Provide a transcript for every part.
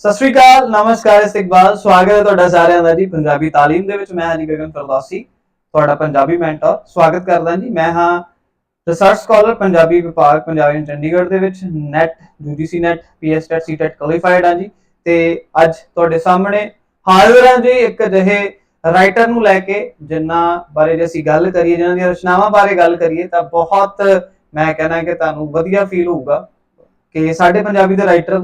ਸਤਿ ਸ਼੍ਰੀ ਅਕਾਲ, ਨਮਸਕਾਰ ਇਸਤਕਬਾਲ, ਸਵਾਗਤ ਹੈ ਤੁਹਾਡਾ ਸਾਰਿਆਂ ਦਾ ਜੀ ਪੰਜਾਬੀ ਤਾਲੀਮ ਦੇ ਵਿੱਚ, ਮੈਂ ਹਾਂ ਗਗਨ ਫਰਦਾਸੀ ਤੁਹਾਡਾ ਪੰਜਾਬੀ ਮੈਂਟਰ, ਸਵਾਗਤ ਕਰਦਾ ਜੀ। ਮੈਂ ਹਾਂ ਰਿਸਰਚ ਸਕਾਲਰ ਪੰਜਾਬੀ ਵਿਭਾਗ, ਪੰਜਾਬੀ ਚੰਡੀਗੜ੍ਹ ਦੇ ਵਿੱਚ NET UGC NET PSTET CTET qualified ਹਾਂ ਜੀ। ਤੇ ਅੱਜ ਤੁਹਾਡੇ ਸਾਹਮਣੇ ਹਾਜ਼ਰ ਹਾਂ ਜੀ ਇੱਕ ਅਜਿਹੇ ਰਾਈਟਰ ਨੂੰ ਲੈ ਕੇ ਜਿਨ੍ਹਾਂ ਬਾਰੇ ਜੇ ਅਸੀਂ ਗੱਲ ਕਰੀਏ, ਜਿਨ੍ਹਾਂ ਦੀਆਂ ਰਚਨਾਵਾਂ ਬਾਰੇ ਗੱਲ ਕਰੀਏ, ਤਾਂ ਬਹੁਤ ਮੈਂ ਕਹਿੰਦਾ ਕਿ ਤੁਹਾਨੂੰ ਵਧੀਆ ਫੀਲ ਹੋਊਗਾ ਕਿ ਸਾਡੇ ਪੰਜਾਬੀ ਦੇ ਰਾਈਟਰ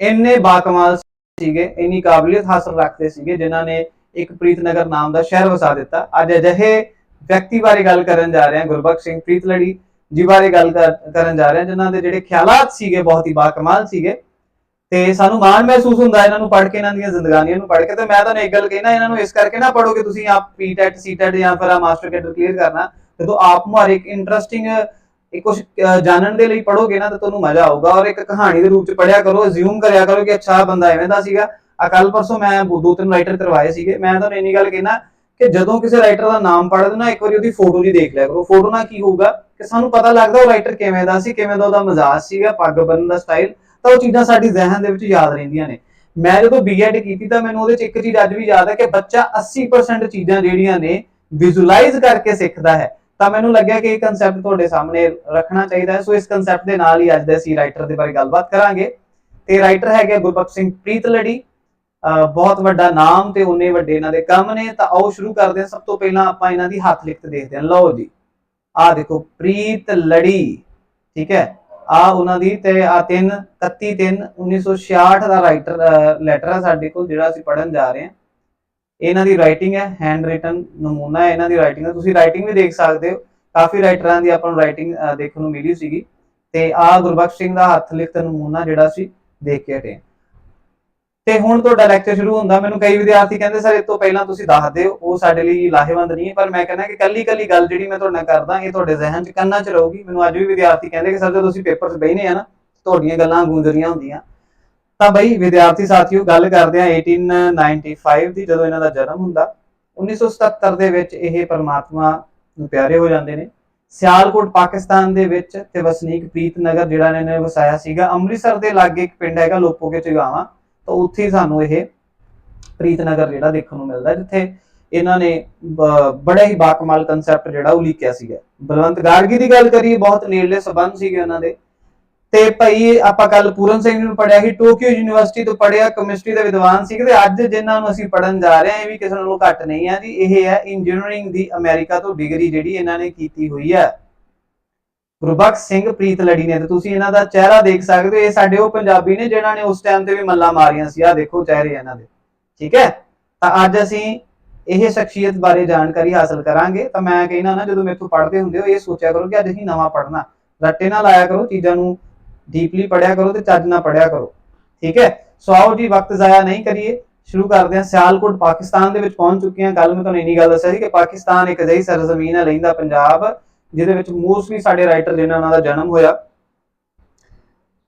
ਇੰਨੇ ਬਾਕਮਾਲ ਸੀਗੇ, ਇੰਨੀ ਕਾਬਲੀਅਤ ਹਾਸਲ ਰੱਖਦੇ ਸੀਗੇ, ਜਿਨ੍ਹਾਂ ਨੇ ਇੱਕ ਪ੍ਰੀਤਨਗਰ ਨਾਮ ਦਾ ਸ਼ਹਿਰ ਵਸਾ ਦਿੱਤਾ। ਅੱਜ ਅਜਿਹੇ ਵਿਅਕਤੀ ਬਾਰੇ ਗੱਲ ਕਰਨ ਜਾ ਰਹੇ ਹਾਂ, ਗੁਰਬਖਸ਼ ਸਿੰਘ ਪ੍ਰੀਤਲੜੀ ਜੀ ਬਾਰੇ ਗੱਲ ਕਰਨ ਜਾ ਰਹੇ ਹਾਂ, ਜਿਨ੍ਹਾਂ ਦੇ ਜਿਹੜੇ ਖਿਆਲਾਤ ਸੀਗੇ, ਬਹੁਤ ਹੀ ਬਾਕਮਾਲ ਸੀਗੇ। ਤੇ ਸਾਨੂੰ ਮਾਣ ਮਹਿਸੂਸ ਹੁੰਦਾ ਇਹਨਾਂ ਨੂੰ ਪੜ੍ਹ ਕੇ, ਇਹਨਾਂ ਦੀਆਂ ਜ਼ਿੰਦਗਾਨੀਆਂ ਨੂੰ ਪੜ੍ਹ ਕੇ। ਤੇ ਮੈਂ ਤੁਹਾਨੂੰ ਇੱਕ ਗੱਲ ਕਹਿਣਾ ਇਹਨਾਂ ਨੂੰ ਇਸ ਕਰਕੇ ਨਾ ਪੜੋ ਕਿ ਤੁਸੀਂ ਆਪ ਪੀਟੈਟ ਸੀਟੈਟ ਜਾਂ ਫਿਰ ਆ ਮਾਸਟਰ ਕੈਡਰ ਕਲੀਅਰ ਕਰਨਾ। ਜਦੋਂ ਆਪ ਮੁਹਾਰੇ ਇੱਕ ਇੰਟਰਸਟਿੰਗ ਇਹ ਕੁਝ ਜਾਣਨ ਦੇ ਲਈ ਪੜੋਗੇ ਨਾ ਤਾਂ ਤੁਹਾਨੂੰ ਮਜ਼ਾ ਆਊਗਾ ਔਰ ਇੱਕ ਕਹਾਣੀ ਦੇ ਰੂਪ ਚ ਪੜਿਆ ਕਰੋ ਅਸਿਊਮ ਕਰਿਆ ਕਰੋ ਕਿ ਅੱਛਾ ਬੰਦਾ ਐਵੇਂ ਦਾ ਸੀਗਾ। ਆ ਪਰਸੋਂ ਮੈਂ ਦੋ ਤਿੰਨ ਰਾਈਟਰ ਕਰਵਾਏ ਸੀਗੇ। ਮੈਂ ਤੁਹਾਨੂੰ ਇੰਨੀ ਗੱਲ ਕਹਿਣਾ ਕਿ ਜਦੋਂ ਕਿਸੇ ਰਾਈਟਰ ਦਾ ਨਾਮ ਪੜ੍ਹਦੇ ਨਾ, ਇੱਕ ਵਾਰੀ ਉਹਦੀ ਫੋਟੋ ਜੀ ਦੇਖ ਲਿਆ ਕਰੋ। ਫੋਟੋ ਨਾਲ ਕੀ ਹੋਊਗਾ ਕਿ ਸਾਨੂੰ ਪਤਾ ਲੱਗਦਾ ਉਹ ਰਾਈਟਰ ਕਿਵੇਂ ਦਾ ਸੀ, ਕਿਵੇਂ ਦਾ ਉਹਦਾ ਮਜ਼ਾਜ ਸੀਗਾ, ਪੱਗ ਬੰਨਣ ਦਾ ਸਟਾਈਲ ਤਾਂ ਉਹ ਚੀਜ਼ਾਂ ਸਾਡੀ ਜ਼ਿਹਨ ਦੇ ਵਿੱਚ ਯਾਦ ਰਹਿੰਦੀਆਂ ਨੇ। ਮੈਂ ਜਦੋਂ ਬੀਐਡ ਕੀਤੀ ਤਾਂ ਮੈਨੂੰ ਉਹਦੇ ਚ ਇੱਕ ਚੀਜ਼ ਅੱਜ ਵੀ ਯਾਦ ਹੈ ਕਿ ਬੱਚਾ 80% ਚੀਜ਼ਾਂ ਜਿਹੜੀਆਂ ਨੇ ਵਿਜ਼ੂਅਲਾਈਜ਼ ਕਰਕੇ ਸਿੱਖਦਾ ਹੈ। ਤਾਂ ਮੈਨੂੰ ਲੱਗਿਆ ਕਿ ਇਹ ਕਨਸੈਪਟ ਤੁਹਾਡੇ ਸਾਹਮਣੇ ਰੱਖਣਾ ਚਾਹੀਦਾ ਹੈ। ਸੋ ਇਸ ਕਨਸੈਪਟ ਦੇ ਨਾਲ ਹੀ ਅੱਜ ਦੇ ਅਸੀਂ ਰਾਈਟਰ ਦੇ ਬਾਰੇ ਗੱਲਬਾਤ ਕਰਾਂਗੇ। ਤੇ ਰਾਈਟਰ ਹੈਗੇ ਗੁਰਬਖਸ਼ ਸਿੰਘ ਪ੍ਰੀਤਲੜੀ। ਅਹ ਬਹੁਤ ਵੱਡਾ ਨਾਮ ਤੇ ਉਹਨੇ ਵੱਡੇ ਇਹਨਾਂ ਦੇ ਕੰਮ ਨੇ। ਤਾਂ ਆਓ ਸ਼ੁਰੂ ਕਰਦੇ ਹਾਂ। ਸਭ ਤੋਂ ਪਹਿਲਾਂ ਆਪਾਂ ਇਹਨਾਂ ਦੀ ਹੱਥ ਲਿਖਤ ਦੇਖਦੇ ਹਾਂ। ਲਓ ਜੀ। ਆਹ ਦੇਖੋ ਪ੍ਰੀਤ ਲੜੀ ਠੀਕ ਹੈ? ਆ ਉਹਨਾਂ ਦੀ ਤੇ ਆ 3 31 3 1966 ਦਾ ਰਾਈਟਰ ਲੈਟਰ ਹੈ ਸਾਡੇ ਕੋਲ, ਜਿਹੜਾ ਅਸੀਂ ਪੜਨ ਜਾ ਰਹੇ ਹਾਂ। ਇਹਨਾਂ ਦੀ ਰਾਈਟਿੰਗ ਹੈ ਹੈਂਡ ਰਿਟਨ ਨਮੂਨਾ ਹੈ ਇਹਨਾਂ ਦੀ ਰਾਈਟਿੰਗ ਦਾ। ਤੁਸੀਂ ਰਾਈਟਿੰਗ ਵੀ ਦੇਖ ਸਕਦੇ ਹੋ। ਕਾਫੀ ਰਾਈਟਰਾਂ ਦੀ ਆਪਾਂ ਨੂੰ ਰਾਈਟਿੰਗ ਦੇਖਣ ਨੂੰ ਮਿਲੀ ਸੀਗੀ। ਤੇ ਆ ਗੁਰਬਖਸ਼ ਸਿੰਘ ਦਾ ਹੱਥ ਲਿਖਤ ਨਮੂਨਾ ਜਿਹੜਾ ਸੀ ਦੇਖ ਕੇ ਹਟੇ ਤੇ ਹੁਣ ਤੁਹਾਡਾ ਲੈਕਚਰ ਸ਼ੁਰੂ ਹੁੰਦਾ। ਮੈਨੂੰ ਕਈ ਵਿਦਿਆਰਥੀ ਕਹਿੰਦੇ, ਸਰ, ਇਹ ਤੋਂ ਪਹਿਲਾਂ ਤੁਸੀਂ ਦੱਸ ਦਿਓ। ਉਹ ਸਾਡੇ ਲਈ ਲਾਹੇਵੰਦ ਨਹੀਂ ਹੈ। ਪਰ ਮੈਂ ਕਹਿੰਦਾ ਕਿ ਕੱਲੀ ਕੱਲੀ ਗੱਲ ਜਿਹੜੀ ਮੈਂ ਤੁਹਾਡੇ ਨਾਲ ਕਰਦਾ, ਇਹ ਤੁਹਾਡੇ ਜ਼ਿਹਨ 'ਚ ਕੰਨਾਂ 'ਚ ਰਹੂਗੀ। ਮੈਨੂੰ ਅੱਜ ਵੀ ਵਿਦਿਆਰਥੀ ਕਹਿੰਦੇ ਕਿ, ਸਰ, ਜਦੋਂ ਤੁਸੀਂ ਪੇਪਰ 'ਚ ਬਹਿਨੇ ਆ ਨਾ, ਤੁਹਾਡੀਆਂ ਗੱਲਾਂ ਗੂੰਜਰੀਆਂ ਹੁੰਦੀਆਂ। ਤਾਂ ਬਈ ਵਿਦਿਆਰਥੀ ਸਾਥੀਓ, ਗੱਲ ਕਰਦੇ ਆ 1895 ਦੀ, ਜਦੋਂ ਇਹਨਾਂ ਦਾ ਜਨਮ ਹੁੰਦਾ 1977 ਦੇ ਵਿੱਚ ਇਹ ਪਰਮਾਤਮਾ ਨੂੰ ਪਿਆਰੇ ਹੋ ਜਾਂਦੇ ਨੇ। ਸਿਆਲਕੋਟ, ਪਾਕਿਸਤਾਨ ਦੇ ਵਿੱਚ ਤੇ ਵਸਨੀਕ ਪ੍ਰੀਤ ਨਗਰ ਜਿਹੜਾ ਇਹਨਾਂ ਨੇ ਵਸਾਇਆ ਸੀਗਾ, ਅੰਮ੍ਰਿਤਸਰ ਦੇ ਲਾਗੇ ਇੱਕ ਪਿੰਡ ਹੈਗਾ ਲੋਪੋਕੇ ਚਗਾਵਾ, ਤਾਂ ਉੱਥੇ ਸਾਨੂੰ ਇਹ ਪ੍ਰੀਤ ਨਗਰ ਜਿਹੜਾ ਦੇਖਣ ਨੂੰ ਮਿਲਦਾ, ਜਿੱਥੇ ਇਹਨਾਂ ਨੇ ਬ- ਬੜਾ ਹੀ ਬਾਕਮਾਲ ਕਨਸੈਪਟ ਜਿਹੜਾ ਉਹ ਲਿਖਿਆ ਸੀਗਾ। ਬਲਵੰਤ ਗਾਰਗੀ ਦੀ ਗੱਲ ਕਰੀਏ, ਬਹੁਤ ਨੇੜਲੇ ਸਬੰਧ ਸੀਗੇ ਉਹਨਾਂ ਦੇ। ਤੇ ਭਾਈ ਆਪਾਂ ਕੱਲ ਪੂਰਨ ਸਿੰਘ ਨੂੰ ਪੜਿਆ ਸੀ, ਟੋਕੀਓ ਯੂਨੀਵਰਸਿਟੀ ਤੋਂ ਪੜਿਆ ਕੈਮਿਸਟਰੀ ਦੇ ਵਿਦਵਾਨ ਸੀ ਤੇ ਅੱਜ ਜਿਨ੍ਹਾਂ ਨੂੰ ਅਸੀਂ ਪੜਨ ਜਾ ਰਹੇ ਹਾਂ, ਇਹ ਵੀ ਕਿਸੇ ਨਾਲੋਂ ਘੱਟ ਨਹੀਂ ਹੈ ਜੀ, ਇਹ ਹੈ ਇੰਜੀਨੀਅਰਿੰਗ ਦੀ ਅਮਰੀਕਾ ਤੋਂ ਡਿਗਰੀ ਜਿਹੜੀ ਇਹਨਾਂ ਨੇ ਕੀਤੀ ਹੋਈ ਹੈ। ਗੁਰਬਖਸ਼ ਸਿੰਘ ਪ੍ਰੀਤਲੜੀ ਨੇ ਤੇ ਤੁਸੀਂ ਇਹਨਾਂ ਦਾ ਚਿਹਰਾ ਦੇਖ ਸਕਦੇ ਹੋ, ਇਹ ਸਾਡੇ ਉਹ ਪੰਜਾਬੀ ਨੇ ਜਿਨ੍ਹਾਂ ਨੇ ਉਸ ਟਾਈਮ ਤੇ ਵੀ ਮੱਲਾ ਮਾਰੀਆਂ ਸੀ ਆ ਦੇਖੋ ਚਿਹਰੇ ਇਹਨਾਂ ਦੇ, ਠੀਕ ਹੈ? ਤਾਂ ਅੱਜ ਅਸੀਂ ਇਹ ਸ਼ਖਸੀਅਤ ਬਾਰੇ ਜਾਣਕਾਰੀ ਹਾਸਲ ਕਰਾਂਗੇ, ਤਾਂ ਮੈਂ ਕਹਿੰਦਾ ਨਾ ਜਦੋਂ ਮੇਰੇ ਤੋਂ ਪੜ੍ਹਦੇ ਹੁੰਦੇ ਹੋ, ਇਹ ਸੋਚਿਆ ਕਰੋ ਕਿ ਅੱਜ ਅਸੀਂ ਨਵਾਂ ਪੜ੍ਹਨਾ, ਰੱਟੇ ਨਾਲ ਆਇਆ ਕਰੋ ਚੀਜ਼ਾਂ ਨੂੰ ਡੀਪਲੀ ਪੜਿਆ ਕਰੋ ਤੇ ਚੱਜ ਨਾਲ ਪੜਿਆ ਕਰੋ। ਠੀਕ ਹੈ? ਸੋ ਆਓ ਜੀ, ਵਕਤ ਜ਼ਾਇਆ ਨਹੀਂ ਕਰੀਏ। ਸ਼ੁਰੂ ਕਰਦੇ ਹਾਂ। ਸਿਆਲਕੋਟ, ਪਾਕਿਸਤਾਨ ਦੇ ਵਿੱਚ ਪਹੁੰਚ ਚੁੱਕੇ ਹਾਂ। ਕੱਲ ਮੈਂ ਤੁਹਾਨੂੰ ਇੰਨੀ ਗੱਲ ਦੱਸਿਆ ਸੀ ਕਿ ਪਾਕਿਸਤਾਨ ਇੱਕ ਅਜਿਹੀ ਸਰਜ਼ਮੀਨ ਹੈ ਲੈਂਦਾ ਪੰਜਾਬ, ਜਿਹਦੇ ਵਿੱਚ ਮੋਸਟਲੀ ਸਾਡੇ ਰਾਈਟਰ ਜਿਨ੍ਹਾਂ ਉਹਨਾਂ ਦਾ ਜਨਮ ਹੋਇਆ।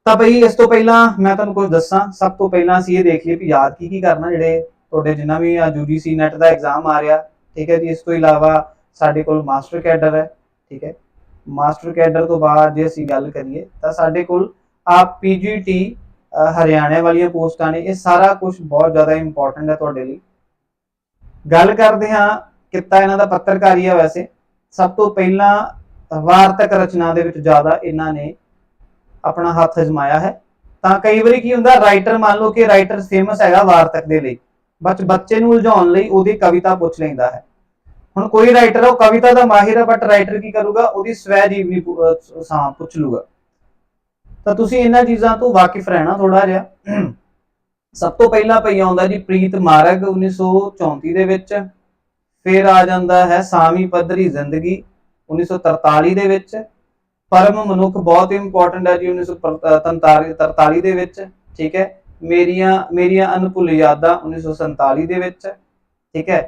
ਤਾਂ ਬਈ ਇਸ ਤੋਂ ਪਹਿਲਾਂ ਮੈਂ ਤੁਹਾਨੂੰ ਕੁਝ ਦੱਸਾਂ। ਸਭ ਤੋਂ ਪਹਿਲਾਂ ਅਸੀਂ ਇਹ ਦੇਖ ਲਈਏ ਵੀ ਯਾਦ ਕੀ ਕੀ ਕਰਨਾ ਜਿਹੜੇ ਤੁਹਾਡੇ ਜਿੰਨਾ ਵੀ ਆ ਯੂਜੀਸੀ ਨੈਟ ਦਾ ਐਗਜ਼ਾਮ ਆ ਰਿਹਾ। ਠੀਕ ਹੈ ਜੀ, ਇਸ ਤੋਂ ਇਲਾਵਾ ਸਾਡੇ ਕੋਲ ਮਾਸਟਰ ਕੈਡਰ ਹੈ। ਠੀਕ ਹੈ? ਮਾਸਟਰ ਕੈਡਰ ਤੋਂ ਬਾਅਦ ਜੇ ਅਸੀਂ ਗੱਲ ਕਰੀਏ ਤਾਂ ਸਾਡੇ ਕੋਲ ਆ ਪੀਜੀਟੀ ਹਰਿਆਣੇ ਵਾਲੀਆਂ ਪੋਸਟਾਂ ਨੇ, ਇਹ ਸਾਰਾ ਕੁਝ ਬਹੁਤ ਜ਼ਿਆਦਾ ਇੰਪੋਰਟੈਂਟ ਹੈ ਤੁਹਾਡੇ ਲਈ। ਗੱਲ ਕਰਦੇ ਹਾਂ ਕਿੱਤਾ ਇਹਨਾਂ ਦਾ ਪੱਤਰਕਾਰੀ ਆ ਵੈਸੇ। ਸਭ ਤੋਂ ਪਹਿਲਾਂ ਵਾਰਤਕ ਰਚਨਾ ਦੇ ਵਿੱਚ ਜ਼ਿਆਦਾ ਇਹਨਾਂ ਨੇ ਆਪਣਾ ਹੱਥ ਅਜਮਾਇਆ ਹੈ। ਤਾਂ ਕਈ ਵਾਰੀ ਕੀ ਹੁੰਦਾ ਰਾਈਟਰ ਮੰਨ ਲਓ ਕਿ ਰਾਈਟਰ ਫੇਮਸ ਹੈਗਾ ਵਾਰਤਕ ਦੇ ਲਈ। ਬਟ ਬੱਚੇ ਨੂੰ ਉਲਝਾਉਣ ਲਈ ਉਹਦੀ ਕਵਿਤਾ ਪੁੱਛ ਲੈਂਦਾ ਹੈ। ਹੁਣ ਕੋਈ ਰਾਈਟਰ ਉਹ ਕਵਿਤਾ ਦਾ ਮਾਹਿਰ ਹੈ ਬਟ ਰਾਈਟਰ ਕੀ ਕਰੂਗਾ? ਉਹਦੀ ਸਵੈ ਜੀਵਨੀ ਸਾਂ ਪੁੱਛ ਲੂਗਾ। ਤਾਂ ਤੁਸੀਂ ਇਹਨਾਂ ਚੀਜ਼ਾਂ ਤੋਂ ਵਾਕਿਫ ਰਹਿਣਾ ਥੋੜਾ ਜਿਹਾ। ਸਭ ਤੋਂ ਪਹਿਲਾਂ ਪਈ ਆਉਂਦਾ ਜੀ ਪ੍ਰੀਤ ਮਾਰਗ 1934 ਦੇ ਵਿੱਚ। ਫਿਰ ਆ ਜਾਂਦਾ ਹੈ ਸਾਮੀ ਪੱਧਰੀ ਜ਼ਿੰਦਗੀ 1943 ਦੇ ਵਿੱਚ। ਪਰਮ ਮਨੁੱਖ ਬਹੁਤ ਇੰਪੋਰਟੈਂਟ ਹੈ ਜੀ 1943 43 ਦੇ ਵਿੱਚ। ਠੀਕ ਹੈ? ਮੇਰੀਆਂ ਮੇਰੀਆਂ ਅਨਭੁੱਲ ਯਾਦਾਂ 1947 ਦੇ ਵਿੱਚ। ਠੀਕ ਹੈ?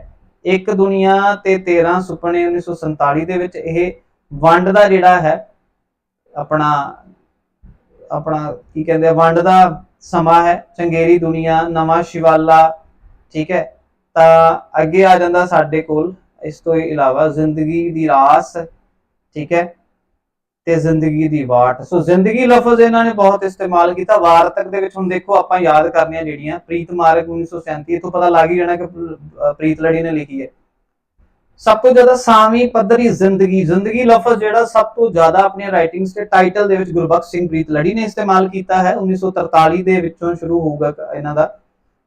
ਇੱਕ ਦੁਨੀਆ ਤੇ 13 ਸੁਪਨੇ 1947 ਦੇ ਵਿੱਚ ਇਹ ਵੰਡ ਦਾ ਜਿਹੜਾ ਹੈ, ਆਪਣਾ ਆਪਣਾ ਕੀ ਕਹਿੰਦੇ ਆ, ਵੰਡ ਦਾ ਸਮਾਂ ਹੈ, ਚੰਗੇਰੀ ਦੁਨੀਆ, ਨਵਾਂ ਸ਼ਿਵਾਲਾ, ਠੀਕ ਹੈ। ਤਾਂ ਅੱਗੇ ਆ ਜਾਂਦਾ ਸਾਡੇ ਕੋਲ, ਇਸ ਤੋਂ ਇਲਾਵਾ ਜ਼ਿੰਦਗੀ ਦੀ ਰਾਸ, ਠੀਕ ਹੈ। ਤੇ ਜ਼ਿੰਦਗੀ ਦੀ ਵਾਟ। ਸੋ ਜ਼ਿੰਦਗੀ ਲਫ਼ਜ਼ ਇਹਨਾਂ ਨੇ ਬਹੁਤ ਇਸਤੇਮਾਲ ਕੀਤਾ। ਵਾਰਤਕ ਦੇ ਵਿੱਚ ਹੁਣ ਦੇਖੋ, ਆਪਾਂ ਯਾਦ ਕਰਨੀਆਂ ਜਿਹੜੀਆਂ, ਪ੍ਰੀਤ ਮਾਰਗ 1937 ਇਥੋਂ ਪਤਾ ਲੱਗ ਹੀ ਜਾਣਾ ਕਿ ਪ੍ਰੀਤ ਲੜੀ ਨੇ ਲਿਖੀ ਹੈ। ਸਭ ਤੋਂ ਜ਼ਿਆਦਾ ਸਾਵੀਂ ਪੱਧਰੀ ਜ਼ਿੰਦਗੀ ਜ਼ਿੰਦਗੀ ਲਫ਼ਜ਼ ਜਿਹੜਾ ਸਭ ਤੋਂ ਜ਼ਿਆਦਾ ਆਪਣੀਆਂ ਰਾਈਟਿੰਗਸ ਤੇ ਟਾਈਟਲ ਦੇ ਵਿੱਚ ਗੁਰਬਖਸ਼ ਸਿੰਘ ਪ੍ਰੀਤ ਲੜੀ ਨੇ ਇਸਤੇਮਾਲ ਕੀਤਾ ਹੈ। 1943 ਦੇ ਵਿੱਚੋਂ ਸ਼ੁਰੂ ਹੋਊਗਾ ਇਹਨਾਂ ਦਾ।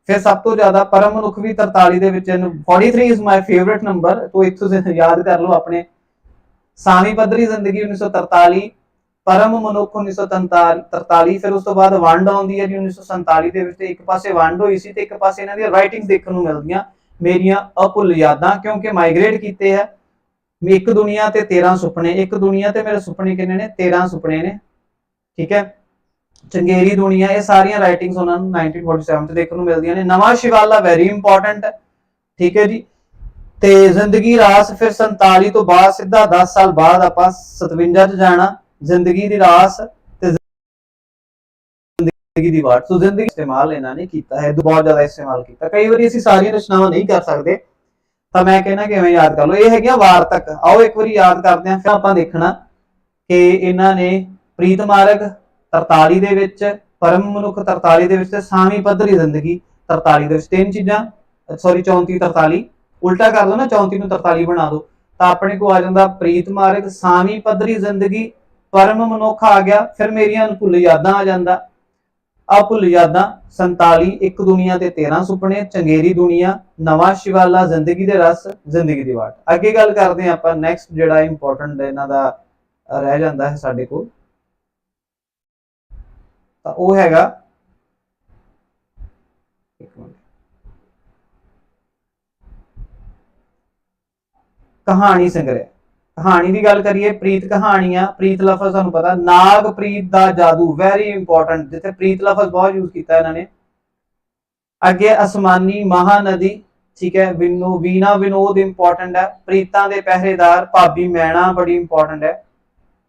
ਫਿਰ ਸਭ ਤੋਂ ਜ਼ਿਆਦਾ ਪਰਮ ਮਨੁੱਖ ਵੀ 43 ਦੇ ਵਿੱਚ ਇਹਨੂੰ 43 ਇਜ਼ ਮਾਈ ਫੇਵਰਿਟ ਨੰਬਰ ਤੋਂ ਇੱਥੋਂ ਸੇ, ਯਾਦ ਕਰ ਲਓ ਆਪਣੇ ਸਾਵੀਂ ਪੱਧਰੀ ਜ਼ਿੰਦਗੀ 1943 ਪਰਮ ਮਨੁੱਖ 1943 ਫਿਰ ਉਸ ਤੋਂ ਬਾਅਦ ਵੰਡ ਆਉਂਦੀ ਹੈ ਜੀ 1947 ਦੇ ਵਿੱਚ ਤੇ ਇੱਕ ਪਾਸੇ ਵੰਡ ਹੋਈ ਸੀ ਤੇ ਇੱਕ ਪਾਸੇ ਇਹਨਾਂ ਦੀਆਂ ਰਾਈਟਿੰਗਸ ਦੇਖਣ ਨੂੰ ਮਿਲਦੀਆਂ, ਮੇਰੀਆਂ ਅਭੁੱਲ ਯਾਦਾਂ, ਕਿਉਂਕਿ ਮਾਈਗ੍ਰੇਟ ਕੀਤੇ ਹੈ। ਵੀ ਇੱਕ ਦੁਨੀਆ ਤੇ 13 ਸੁਪਨੇ, ਇੱਕ ਦੁਨੀਆ ਤੇ ਮੇਰੇ ਸੁਪਨੇ ਕਿੰਨੇ ਨੇ? 13 ਸੁਪਨੇ ਨੇ। ਠੀਕ ਹੈ? ਚੰਗੇਰੀ ਦੁਨੀਆ, ਇਹ ਸਾਰੀਆਂ ਰਾਈਟਿੰਗਸ ਉਹਨਾਂ ਨੂੰ 1947 ਚ ਦੇਖਣ ਨੂੰ ਮਿਲਦੀਆਂ ਨੇ। ਨਵਾਂ ਸ਼ਿਵਾਲਾ ਵੈਰੀ ਇੰਪੋਰਟੈਂਟ ਠੀਕ ਹੈ ਜੀ? ਤੇ ਜ਼ਿੰਦਗੀ ਰਾਸ ਫਿਰ 47 ਤੋਂ ਬਾਅਦ ਸਿੱਧਾ 10 ਸਾਲ ਬਾਅਦ ਆਪਾਂ 57 ਚ ਜਾਣਾ, ਜ਼ਿੰਦਗੀ ਦੀ ਰਾਸ ਤੇ ਜ਼ਿੰਦਗੀ ਦੀ ਵਾਟ ਸੋ ਜ਼ਿੰਦਗੀ ਇਸਤੇਮਾਲ ਇਹਨਾਂ ਨੇ ਕੀਤਾ ਹੈ, ਬਹੁਤ ਜ਼ਿਆਦਾ ਇਸਤੇਮਾਲ ਕੀਤਾ। ਕਈ ਵਾਰੀ ਅਸੀਂ ਸਾਰੀਆਂ ਰਚਨਾਵਾਂ ਨਹੀਂ ਕਰ ਸਕਦੇ, ਤਾਂ ਮੈਂ ਕਹਿਣਾ ਕਿ ਐਵੇਂ ਯਾਦ ਕਰ ਲਓ। ਇਹ ਹੈਗੀਆਂ ਵਾਰਤਕ ਆਓ ਇੱਕ ਵਾਰੀ ਯਾਦ ਕਰਦੇ ਹਾਂ, ਫਿਰ ਆਪਾਂ ਦੇਖਣਾ ਕਿ ਇਹਨਾਂ ਨੇ ਪ੍ਰੀਤ ਮਾਰਗ 43 ਦੇ ਵਿੱਚ, ਪਰਮ ਮਨੁੱਖ 43 ਦੇ ਵਿੱਚ ਤੇ ਸਾਮੀ ਪੱਧਰੀ ਜ਼ਿੰਦਗੀ 43 ਦੇ ਵਿੱਚ। ਤਿੰਨ ਚੀਜ਼ਾਂ ਸੌਰੀ 34 43 ਉਲਟਾ ਕਰ ਦੋ ਨਾ 34 ਨੂੰ 43 ਬਣਾ ਦੋ। ਤਾਂ ਆਪਣੇ ਕੋ ਆ ਜਾਂਦਾ ਪ੍ਰੀਤ ਮਾਰਗ ਸਾਵੀਂ ਪੱਧਰੀ ਜ਼ਿੰਦਗੀ, ਪਰਮ ਮਨੁੱਖ ਆ ਗਿਆ, ਫਿਰ ਮੇਰੀਆਂ ਅਨਭੁੱਲ ਯਾਦਾਂ ਆ ਜਾਂਦਾ। ਅਭੁੱਲ ਯਾਦਾਂ 47 ਇੱਕ ਦੁਨੀਆ ਤੇ 13 ਸੁਪਨੇ, ਚੰਗੇਰੀ ਦੁਨੀਆ, ਨਵਾਂ ਸ਼ਿਵਾਲਾ, ਜ਼ਿੰਦਗੀ ਦੇ ਰਸ, ਜ਼ਿੰਦਗੀ ਦੀ ਵਾਟ। ਅੱਗੇ ਗੱਲ ਕਰਦੇ ਹਾਂ ਆਪਾਂ ਨੈਕਸਟ ਜਿਹੜਾ ਇੰਪੋਰਟੈਂਟ ਇਹਨਾਂ ਦਾ ਰਹਿ ਜਾਂਦਾ ਹੈ ਸਾਡੇ ਕੋਲ। ਤਾਂ ਉਹ ਹੈਗਾ ਇੱਕ ਮਿੰਟ ਕਹਾਣੀ ਸੰਗ੍ਰਹਿ ਕਹਾਣੀ ਦੀ ਗੱਲ ਕਰੀਏ, ਪ੍ਰੀਤ ਕਹਾਣੀਆਂ ਪ੍ਰੀਤ ਲਫ਼ਜ਼ ਤੁਹਾਨੂੰ ਪਤਾ। ਨਾਗ ਪ੍ਰੀਤ ਦਾ ਜਾਦੂ ਵੈਰੀ ਇੰਪੋਰਟੈਂਟ ਜਿੱਥੇ ਪ੍ਰੀਤ ਲਫ਼ਜ਼ ਬਹੁਤ ਯੂਜ਼ ਕੀਤਾ ਇਹਨਾਂ ਨੇ। ਅੱਗੇ ਅਸਮਾਨੀ ਮਹਾਨਦੀ, ਠੀਕ ਹੈ, ਵਿਨੋ ਵੀਨਾ ਵਿਨੋਦ ਇੰਪੋਰਟੈਂਟ ਹੈ। ਪ੍ਰੀਤਾਂ ਦੇ ਪਹਿਰੇਦਾਰ, ਭਾਬੀ ਮੈਣਾ ਬੜੀ ਇੰਪੋਰਟੈਂਟ ਹੈ।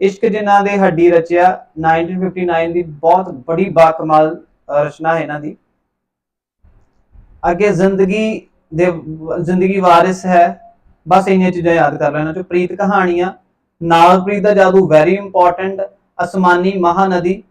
ਇਸ਼ਕ ਜਿਨ੍ਹਾਂ ਦੇ ਹੱਡੀ ਰਚਿਆ 1959 ਦੀ ਬਹੁਤ ਬੜੀ ਬਾਕਮਾਲ ਰਚਨਾ ਹੈ ਇਹਨਾਂ ਦੀ। ਅੱਗੇ ਜ਼ਿੰਦਗੀ ਦੇ, ਜ਼ਿੰਦਗੀ ਵਾਰਿਸ ਹੈ। ਬਸ ਇੰਨੀਆਂ ਚੀਜ਼ਾਂ ਯਾਦ ਕਰ ਲੈਣਾ ਚੋ ਪ੍ਰੀਤ ਕਹਾਣੀਆਂ। ਨਾਗਪ੍ਰੀਤ ਦਾ ਜਾਦੂ ਵੈਰੀ ਇੰਪੋਰਟੈਂਟ ਅਸਮਾਨੀ ਮਹਾਨਦੀ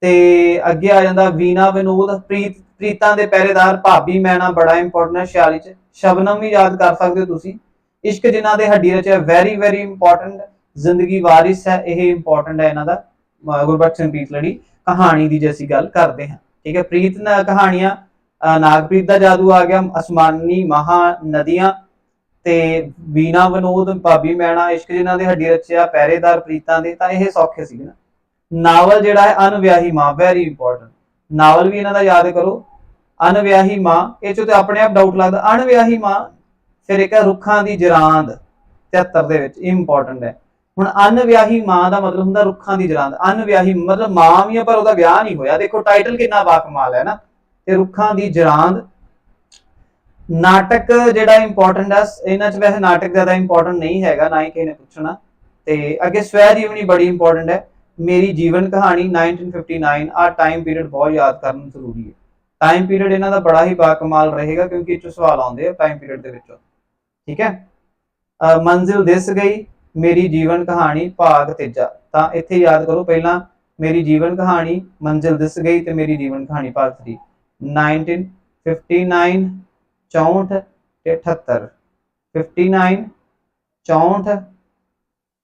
ਤੇ ਅੱਗੇ ਆ ਜਾਂਦਾ ਵੀਨਾ ਵਿਨੋਦ। ਪ੍ਰੀਤ, ਪ੍ਰੀਤਾਂ ਦੇ ਪਹਿਰੇਦਾਰ ਭਾਬੀ ਮੈਣਾ ਬੜਾ ਇੰਪੋਰਟੈਂਟ ਹੈ 46 ਚ। ਸ਼ਬਨਮ ਵੀ ਯਾਦ ਕਰ ਸਕਦੇ ਹੋ ਤੁਸੀਂ। ਇਸ਼ਕ ਜਿਨ੍ਹਾਂ ਦੇ ਹੱਡੀ ਰਚਿਆ ਵੈਰੀ ਵੈਰੀ ਇੰਪੋਰਟੈਂਟ ਜ਼ਿੰਦਗੀ ਵਾਰਿਸ ਹੈ, ਇਹ ਇੰਪੋਰਟੈਂਟ ਹੈ ਇਹਨਾਂ ਦਾ। ਅਹ ਗੁਰਬਖਸ਼ ਸਿੰਘ ਪ੍ਰੀਤ ਲੜੀ ਕਹਾਣੀ ਦੀ ਜੇ ਅਸੀਂ ਗੱਲ ਕਰਦੇ ਹਾਂ। ਠੀਕ ਹੈ, ਪ੍ਰੀਤ ਨਾ ਕਹਾਣੀਆਂ, ਅਹ ਨਾਗਪ੍ਰੀਤ ਦਾ ਜਾਦੂ ਆ ਗਿਆ, ਅਸਮਾਨੀ ਮਹਾ ਨਦੀਆਂ ਤੇ ਵੀਨਾ ਵਿਨੋਦ, ਭਾਬੀ ਮੈਣਾ, ਇਸ਼ਕ ਜਿਨ੍ਹਾਂ ਦੇ ਹੱਡੀ ਰਚਿਆ ਪਹਿਰੇਦਾਰ ਪ੍ਰੀਤਾਂ ਦੇ, ਤਾਂ ਇਹ ਸੌਖੇ ਸੀ ਨਾ। ਨਾਵਲ ਜਿਹੜਾ ਹੈ ਅਨਵਿਆਹੀ ਮਾਂ ਵੈਰੀ ਇੰਪੋਰਟੈਂਟ ਨਾਵਲ ਵੀ ਇਹਨਾਂ ਦਾ ਯਾਦ ਕਰੋ ਅਨਵਿਆਹੀ ਮਾਂ, ਇਹ ਚੋਂ ਤੇ ਆਪਣੇ ਆਪ ਡਾਊਟ ਲੱਗਦਾ, ਅਣਵਿਆਹੀ ਮਾਂ ਫਿਰ ਇੱਕ ਰੁੱਖਾਂ ਦੀ ਜਰਾਂਦ 73 ਦੇ ਵਿੱਚ ਇੰਪੋਰਟੈਂਟ ਹੈ। ਹੁਣ ਅਨਵਿਆਹੀ ਮਾਂ ਦਾ ਮਤਲਬ ਹੁੰਦਾ ਰੁੱਖਾਂ ਦੀ ਜਰਾਂਦ। ਅਨਵਿਆਹੀ ਮਤਲਬ ਮਾਂ ਵੀ ਹੈ ਪਰ ਉਹਦਾ ਵਿਆਹ ਨਹੀਂ ਹੋਇਆ। ਦੇਖੋ ਟਾਈਟਲ ਕਿੰਨਾ ਬਾਕਮਾਲ ਹੈ ਨਾ। ਤੇ ਰੁੱਖਾਂ ਦੀ ਜਰਾਂਦ ਨਾਟਕ ਜਿਹੜਾ ਇੰਪੋਰਟੈਂਟ ਆ, ਇਹਨਾਂ 'ਚ ਵੈਸੇ ਨਾਟਕ ਜ਼ਿਆਦਾ ਇੰਪੋਰਟੈਂਟ ਨਹੀਂ ਹੈਗਾ, ਨਾ ਹੀ ਕਿਸੇ ਨੇ ਪੁੱਛਣਾ। ਤੇ ਅੱਗੇ ਸਵੈ ਜੀਵਨੀ ਬੜੀ ਇੰਪੋਰਟੈਂਟ ਹੈ। ਮੇਰੀ ਜੀਵਨ ਕਹਾਣੀ 1959 ਆ ਟਾਈਮ ਪੀਰੀਅਡ ਬਹੁਤ ਯਾਦ ਕਰਨਾ ਜ਼ਰੂਰੀ ਹੈ। ਟਾਈਮ ਪੀਰੀਅਡ ਇਹਨਾਂ ਦਾ ਬੜਾ ਹੀ ਬਾਕਮਾਲ ਰਹੇਗਾ, ਕਿਉਂਕਿ ਇਹ 'ਚੋਂ ਸਵਾਲ ਆਉਂਦੇ ਆ ਟਾਈਮ ਪੀਰੀਅਡ ਦੇ ਵਿੱਚੋਂ। ਠੀਕ ਹੈ? ਮੰਜ਼ਿਲ ਦਿਸ ਗਈ, ਮੇਰੀ ਜੀਵਨ ਕਹਾਣੀ ਭਾਗ ਤੀਜਾ। ਤਾਂ ਇੱਥੇ ਯਾਦ ਕਰੋ, ਪਹਿਲਾਂ ਮੇਰੀ ਜੀਵਨ ਕਹਾਣੀ ਮੰਜ਼ਿਲ ਦਿਸ ਗਈ ਤੇ ਮੇਰੀ ਜੀਵਨ ਕਹਾਣੀ ਭਾਗ 3 1959 64 ਤੇ 78 59 64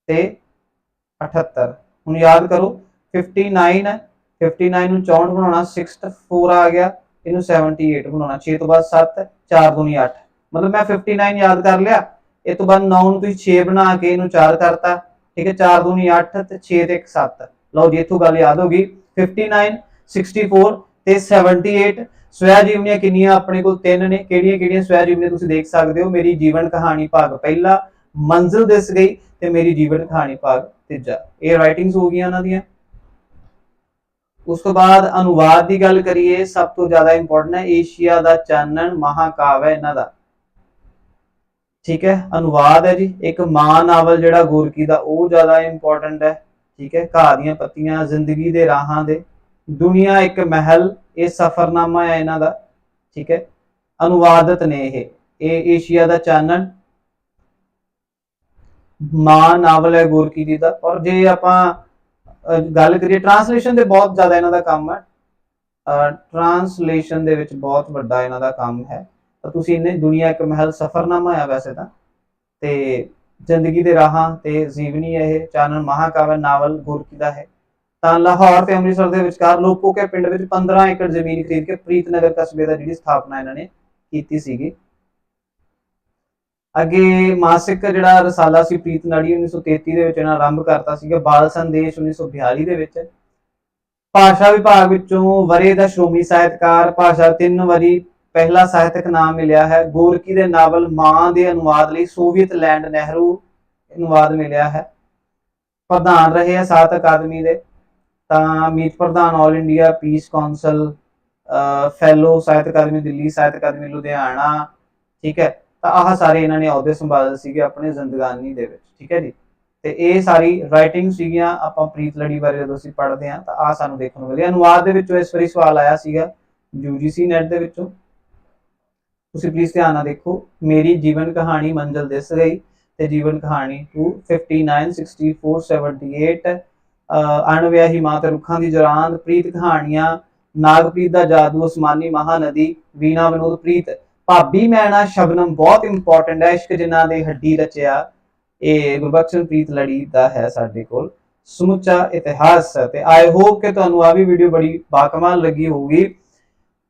ਤੇ 78 ਹੁਣ ਯਾਦ ਕਰੋ 59 ਹੈ 59 ਨੂੰ 64 ਬਣਾਉਣਾ 6 4 ਆ ਗਿਆ, ਇਹਨੂੰ 78 ਬਣਾਉਣਾ 6 ਤੋਂ ਬਾਅਦ 7 4 ਦੂਣੀ 8 ਮਤਲਬ ਮੈਂ 59 ਯਾਦ ਕਰ ਲਿਆ, ਇਹ ਤੋਂ ਬਾਅਦ 9 ਨੂੰ ਤੁਸੀਂ 6 ਬਣਾ ਕੇ ਇਹਨੂੰ 4 ਕਰਤਾ, ਠੀਕ ਹੈ 4 ਦੂਣੀ 8 ਤੇ 6 ਤੇ 1 7 ਲਓ ਜੀ, ਇੱਥੋਂ ਗੱਲ ਯਾਦ ਹੋ ਗਈ 59 64 ਤੇ 78 ਸਵੈ ਜੀਵਨੀਆਂ ਕਿੰਨੀਆਂ ਆਪਣੇ ਕੋਲ ਤਿੰਨ ਨੇ, ਕਿਹੜੀਆਂ ਕਿਹੜੀਆਂ ਸਵੈ ਜੀਵਨੀਆਂ ਤੁਸੀਂ ਦੇਖ ਸਕਦੇ ਹੋ? ਮੇਰੀ ਜੀਵਨ ਕਹਾਣੀ ਭਾਗ ਪਹਿਲਾ, ਮੰਜ਼ਿਲ ਦਿਸ ਗਈ ਤੇ ਮੇਰੀ ਜੀਵਨ ਕਹਾਣੀ ਭਾਗ ਤੀਜਾ। ਇਹ ਰਾਈਟਿੰਗਸ ਹੋ ਗਈਆਂ ਉਹਨਾਂ ਦੀਆਂ। ਉਸ ਤੋਂ ਬਾਅਦ ਅਨੁਵਾਦ ਦੀ ਗੱਲ ਕਰੀਏ, ਸਭ ਤੋਂ ਜ਼ਿਆਦਾ ਇੰਪੋਰਟੈਂਟ ਹੈ ਏਸ਼ੀਆ ਦਾ ਚਾਨਣ ਮਹਾਕਾਵ ਹੈ ਇਹਨਾਂ ਦਾ। ਠੀਕ ਹੈ, ਅਨੁਵਾਦ ਹੈ ਜੀ। ਇੱਕ ਮਾਂ ਨਾਵਲ ਜਿਹੜਾ ਗੋਰਕੀ ਦਾ, ਉਹ ਜ਼ਿਆਦਾ ਇੰਪੋਰਟੈਂਟ ਹੈ। ਠੀਕ ਹੈ, ਘਾਹ ਦੀਆਂ ਪੱਤੀਆਂ ਜ਼ਿੰਦਗੀ ਦੇ ਰਾਹਾਂ ਦੇ। ਦੁਨੀਆ ਇੱਕ ਮਹਿਲ, ਇਹ ਸਫਰਨਾਮਾ ਹੈ ਇਹਨਾਂ ਦਾ, ਠੀਕ ਹੈ। ਅਨੁਵਾਦਤ ਨੇ ਇਹ। ਇਹ ਏਸ਼ੀਆ ਦਾ ਚਾਨਣ। ਮਾਂ ਨਾਵਲ ਹੈ ਗੋਰਕੀ ਜੀ ਦਾ। ਔਰ ਜੇ ਆਪਾਂ ਗੱਲ ਕਰੀਏ ਟਰਾਂਸਲੇਸ਼ਨ ਦੇ ਬਹੁਤ ਜ਼ਿਆਦਾ ਇਹਨਾਂ ਦਾ ਕੰਮ ਹੈ। ਟ੍ਰਾਂਸਲੇਸ਼ਨ ਦੇ ਵਿੱਚ ਬਹੁਤ ਵੱਡਾ ਇਹਨਾਂ ਦਾ ਕੰਮ ਹੈ। ਤਾਂ ਤੁਸੀਂ ਇਹਨੇ ਦੁਨੀਆ ਇੱਕ ਮਹਿਲ, ਸਫਰਨਾਮਾ ਆ ਵੈਸੇ ਤਾਂ। ਤੇ ਜ਼ਿੰਦਗੀ ਦੇ ਰਾਹਾਂ ਤੇ ਜੀਵਨੀ ਇਹ। ਚਾਨਣ ਮਹਾਕਾਵਿ ਨਾਵਲ ਗੁਰਕੀ ਦਾ ਹੈ। ਤਾਂ ਲਾਹੌਰ ਤੇ ਅੰਮ੍ਰਿਤਸਰ ਦੇ ਵਿਚਕਾਰ ਲੋਪੋਕੇ ਪਿੰਡ ਵਿੱਚ 15 ਏਕੜ ਜ਼ਮੀਨ ਖਰੀਦ ਕੇ ਪ੍ਰੀਤਨਗਰ ਕਸਬੇ ਦਾ ਜਿਹੜੀ ਸਥਾਪਨਾ ਇਹਨਾਂ ਨੇ ਕੀਤੀ ਸੀਗੀ। ਅੱਗੇ ਮਾਸਿਕ ਜਿਹੜਾ ਰਸਾਲਾ ਸੀ ਪ੍ਰੀਤ ਨਾੜੀ 1933 ਦੇ ਵਿੱਚ ਇਹਨਾਂ ਆਰੰਭ ਕਰਤਾ ਸੀਗਾ, ਬਾਲ ਸੰਦੇਸ਼ 1942 ਦੇ ਵਿੱਚ। ਭਾਸ਼ਾ ਵਿਭਾਗ ਵਿੱਚੋਂ ਵਰੇ ਦਾ ਸ਼੍ਰੋਮਣੀ ਸਾਹਿਤਕਾਰ, ਭਾਸ਼ਾ ਤਿੰਨ ਵਾਰੀ ਪਹਿਲਾ ਸਾਹਿਤਕ ਨਾਮ ਮਿਲਿਆ ਹੈ। ਗੋਰਕੀ ਦੇ ਨਾਵਲ ਮਾਂ ਦੇ ਅਨੁਵਾਦ ਲਈ ਸੋਵੀਅਤ ਲੈਂਡ ਨਹਿਰੂ ਅਨੁਵਾਦ ਮਿਲਿਆ ਹੈ। ਪ੍ਰਧਾਨ ਰਹੇ ਆ ਸਾਹਿਤ ਅਕਾਦਮੀ ਦੇ। ਤਾਂ ਮੀਤ ਪ੍ਰਧਾਨ All India Peace Council fellow Sahitya Akademi Delhi Sahitya Akademi Ludhiana, ਠੀਕ ਹੈ, ਤਾਂ ਆਹ ਸਾਰੇ ਇਹਨਾਂ ਨੇ ਅਹੁਦੇ ਸੰਭਾਲੇ ਸੀਗੇ ਆਪਣੇ ਜ਼ਿੰਦਗਾਨੀ ਦੇ ਵਿੱਚ, ਠੀਕ ਹੈ ਜੀ। ਤੇ ਇਹ ਸਾਰੀ ਰਾਈਟਿੰਗ ਸੀਗੀਆਂ, ਆਪਾਂ ਪ੍ਰੀਤ ਲੜੀ ਬਾਰੇ ਜਦੋਂ ਅਸੀਂ ਪੜ੍ਹਦੇ ਹਾਂ, ਤਾਂ ਆ ਸਾਨੂੰ ਦੇਖਣ ਨੂੰ ਮਿਲਿਆ। ਅਨੁਵਾਦ ਦੇ ਵਿੱਚੋਂ ਇਸ ਵਾਰੀ ਸਵਾਲ ਆਇਆ ਸੀਗਾ UGC ਨੈਟ ਦੇ ਵਿੱਚੋਂ। ਤੁਸੀਂ ਪਲੀਜ਼ ਧਿਆਨ ਨਾਲ ਦੇਖੋ, ਮੇਰੀ ਜੀਵਨ ਕਹਾਣੀ ਮੰਜ਼ਲ ਦਿਸ ਗਈ ਤੇ ਜੀਵਨ ਕਹਾਣੀ 2596478 ਅਣਵਿਆਹੀ ਮਾਂ ਤੇ ਰੁੱਖਾਂ ਦੀ ਜਰਾਂਦ, ਪ੍ਰੀਤ ਕਹਾਣੀਆਂ, ਨਾਗਪ੍ਰੀਤ ਦਾ ਜਾਦੂ ਅਸਮਾਨੀ ਮਹਾਨਦੀ, ਵੀਣਾ ਵਿਨੋਦ ਪ੍ਰੀਤ। ਭਾਬੀ ਮੈਣਾ ਸ਼ਬਨਮ ਬਹੁਤ ਇੰਪੋਰਟੈਂਟ ਹੈ, ਇਸ਼ਕ ਜਿਨ੍ਹਾਂ ਦੇ ਹੱਡੀ ਰਚਿਆ। ਇਹ ਗੁਰਬਖਸ਼ਨ ਪ੍ਰੀਤ ਲੜੀ ਦਾ ਹੈ ਸਾਡੇ ਕੋਲ। ਸਮੁੱਚਾ ਇਤਿਹਾਸ ਤੇ ਆਈ ਹੋਪ ਕਿ ਤੁਹਾਨੂੰ ਆ ਵੀ ਵੀਡੀਓ ਬੜੀ ਬਾਕਮਾਲ ਲੱਗੀ ਹੋਊਗੀ।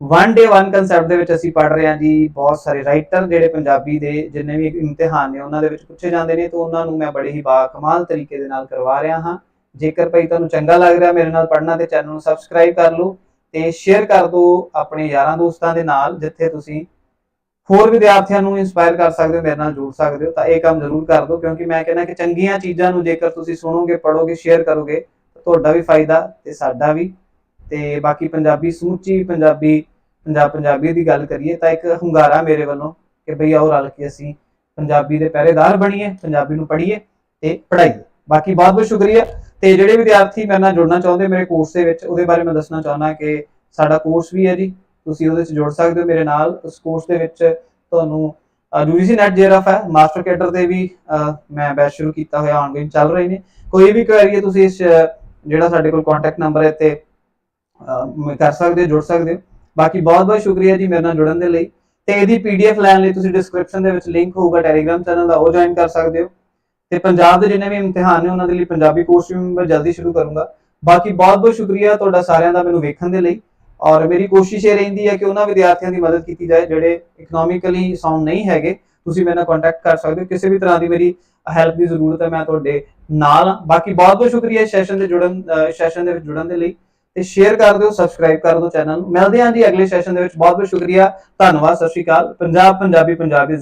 ਵਨ ਡੇ ਵਨ ਕਨਸੈਪਟ ਦੇ ਵਿੱਚ ਅਸੀਂ ਪੜ ਰਹੇ ਹਾਂ ਜੀ, ਬਹੁਤ ਸਾਰੇ ਰਾਈਟਰ ਜਿਹੜੇ ਪੰਜਾਬੀ ਦੇ, ਜਿੰਨੇ ਵੀ ਇਮਤਿਹਾਨ ਨੇ, ਉਹਨਾਂ ਦੇ ਵਿੱਚ ਪੁੱਛੇ ਜਾਂਦੇ ਨੇ, ਤਾਂ ਉਹਨਾਂ ਨੂੰ ਮੈਂ ਬੜੇ ਹੀ ਬਾਕਮਾਲ ਤਰੀਕੇ ਦੇ ਨਾਲ ਕਰਵਾ ਰਿਹਾ ਹਾਂ। ਜੇਕਰ ਭਾਈ ਤੁਹਾਨੂੰ ਚੰਗਾ ਲੱਗ ਰਿਹਾ ਮੇਰੇ ਨਾਲ ਪੜ੍ਹਨਾ ਤੇ ਚੈਨਲ ਨੂੰ ਸਬਸਕ੍ਰਾਈਬ ਕਰ ਲਓ ਤੇ ਸ਼ੇਅਰ ਕਰ ਦਿਓ ਆਪਣੇ ਯਾਰਾਂ ਦੋਸਤਾਂ ਦੇ ਨਾਲ, ਜਿੱਥੇ ਤੁਸੀਂ ਹੋਰ ਵਿਦਿਆਰਥੀਆਂ ਨੂੰ ਇਨਸਪਾਇਰ ਕਰ ਸਕਦੇ ਹੋ, ਮੇਰੇ ਨਾਲ ਜੁੜ ਸਕਦੇ ਹੋ, ਤਾਂ ਇਹ ਕੰਮ ਜ਼ਰੂਰ ਕਰ ਦਿਓ, ਕਿਉਂਕਿ ਮੈਂ ਕਹਿੰਦਾ ਕਿ ਚੰਗੀਆਂ ਚੀਜ਼ਾਂ ਨੂੰ ਜੇਕਰ ਤੁਸੀਂ ਸੁਣੋਗੇ ਪੜੋਗੇ ਸ਼ੇਅਰ ਕਰੋਗੇ, ਤਾਂ ਤੁਹਾਡਾ ਵੀ ਫਾਇਦਾ ਤੇ ਸਾਡਾ ਵੀ। ਤੇ ਬਾਕੀ ਪੰਜਾਬੀ ਸਮੁੱਚੀ ਪੰਜਾਬੀ, ਪੰਜਾਬ ਪੰਜਾਬੀ ਦੀ ਗੱਲ ਕਰੀਏ, ਤਾਂ ਇੱਕ ਹੁੰਗਾਰਾ ਮੇਰੇ ਵੱਲੋਂ ਕਿ ਭਈ ਆਓ ਰਲ ਕੇ ਅਸੀਂ ਪੰਜਾਬੀ ਦੇ ਪਹਿਰੇਦਾਰ ਬਣੀਏ, ਪੰਜਾਬੀ ਨੂੰ ਪੜ੍ਹੀਏ ਤੇ ਪੜ੍ਹਾਈਏ। ਬਾਕੀ ਬਹੁਤ ਬਹੁਤ ਸ਼ੁਕਰੀਆ। ਤੇ ਜਿਹੜੇ ਵਿਦਿਆਰਥੀ ਮੇਰੇ ਨਾਲ ਜੁੜਨਾ ਚਾਹੁੰਦੇ ਮੇਰੇ ਕੋਰਸ ਦੇ ਵਿੱਚ, ਉਹਦੇ ਬਾਰੇ ਮੈਂ ਦੱਸਣਾ ਚਾਹੁੰਦਾ ਕਿ ਸਾਡਾ ਕੋਰਸ ਵੀ ਹੈ ਜੀ। ਤੁਸੀਂ ਉਹਦੇ ਵਿੱਚ ਜੁੜ ਸਕਦੇ ਹੋ ਮੇਰੇ ਨਾਲ। ਉਸ ਕੋਰਸ ਦੇ ਵਿੱਚ ਤੁਹਾਨੂੰ ਯੂਜੀਸੀ ਨੈਟ ਜੇਰਫ ਹੈ। ਮਾਸਟਰ ਕੈਡਰ ਦੇ ਵੀ ਮੈਂ ਬੈਚ ਸ਼ੁਰੂ ਕੀਤਾ ਹੋਇਆ ਆਨਲਾਈਨ ਚੱਲ ਰਹੇ ਨੇ। ਕੋਈ ਵੀ ਕੁਐਰੀ ਤੁਸੀਂ ਇਸ ਜਿਹੜਾ ਸਾਡੇ ਕੋਲ ਕੰਟੈਕਟ ਨੰਬਰ ਹੈ ਤੇ ਕਰ ਸਕਦੇ ਹੋ, ਜੁੜ ਸਕਦੇ ਹੋ। ਬਾਕੀ ਬਹੁਤ ਬਹੁਤ ਸ਼ੁਕਰੀਆ ਜੀ ਮੇਰੇ ਨਾਲ ਜੁੜਨ ਦੇ ਲਈ। ਤੇ ਇਹਦੀ ਪੀਡੀਐਫ ਲੈਣ ਲਈ ਤੁਸੀਂ ਡਿਸਕ੍ਰਿਪਸ਼ਨ ਦੇ ਵਿੱਚ ਲਿੰਕ ਹੋਊਗਾ ਟੈਲੀਗ੍ਰਾਮ ਚੈਨਲ ਦਾ, ਉਹ ਜੁਆਇਨ ਕਰ ਸਕਦੇ ਹੋ। ਤੇ ਪੰਜਾਬ ਦੇ ਜਿੰਨੇ ਵੀ ਇਮਤਿਹਾਨ ਨੇ, ਉਹਨਾਂ ਦੇ ਲਈ ਪੰਜਾਬੀ ਕੋਰਸ ਵੀ ਮੈਂ ਜਲਦੀ ਸ਼ੁਰੂ ਕਰੂੰਗਾ। ਬਾਕੀ ਬਹੁਤ ਬਹੁਤ ਸ਼ੁਕਰੀਆ ਤੁਹਾਡਾ ਸਾਰਿਆਂ ਦਾ ਮੈਨੂੰ ਵੇਖਣ ਦੇ ਲਈ। ਔਰ ਮੇਰੀ ਕੋਸ਼ਿਸ਼ ਇਹ ਰਹਿੰਦੀ ਹੈ ਕਿ ਉਹਨਾਂ ਵਿਦਿਆਰਥੀਆਂ ਦੀ ਮਦਦ ਕੀਤੀ ਜਾਏ, ਜਿਹੜੇ ਇਕਨੋਮਿਕਲੀ ਸਾਊਂਡ ਨਹੀਂ ਹੈਗੇ, ਤੁਸੀਂ ਮੇਰੇ ਨਾਲ ਕੰਟੈਕਟ ਕਰ ਸਕਦੇ ਹੋ। ਕਿਸੇ ਵੀ ਤਰ੍ਹਾਂ ਦੀ ਮੇਰੀ ਹੈਲਪ ਦੀ ਜ਼ਰੂਰਤ ਹੈ, ਮੈਂ ਤੁਹਾਡੇ ਨਾਲ ਹਾਂ। ਬਾਕੀ ਬਹੁਤ ਬਹੁਤ ਸ਼ੁਕਰੀਆ ਸੈਸ਼ਨ ਦੇ ਜੁੜਨ ਸੈਸ਼ਨ ਦੇ ਵਿੱਚ ਜੁੜਨ ਦੇ ਲਈ। ਤੇ ਸ਼ੇਅਰ ਕਰ ਦਿਓ ਸਬਸਕ੍ਰਾਈਬ ਕਰ ਦਿਓ ਚੈਨਲ ਨੂੰ। ਮਿਲਦੇ ਹਾਂ ਜੀ ਅਗਲੇ ਸੈਸ਼ਨ ਦੇ ਵਿੱਚ। ਬਹੁਤ ਬਹੁਤ ਸ਼ੁਕਰੀਆ, ਧੰਨਵਾਦ, ਸਤਿ ਸ਼੍ਰੀ ਅਕਾਲ। ਪੰਜਾਬ, ਪੰਜਾਬੀ ਪੰਜਾਬੀ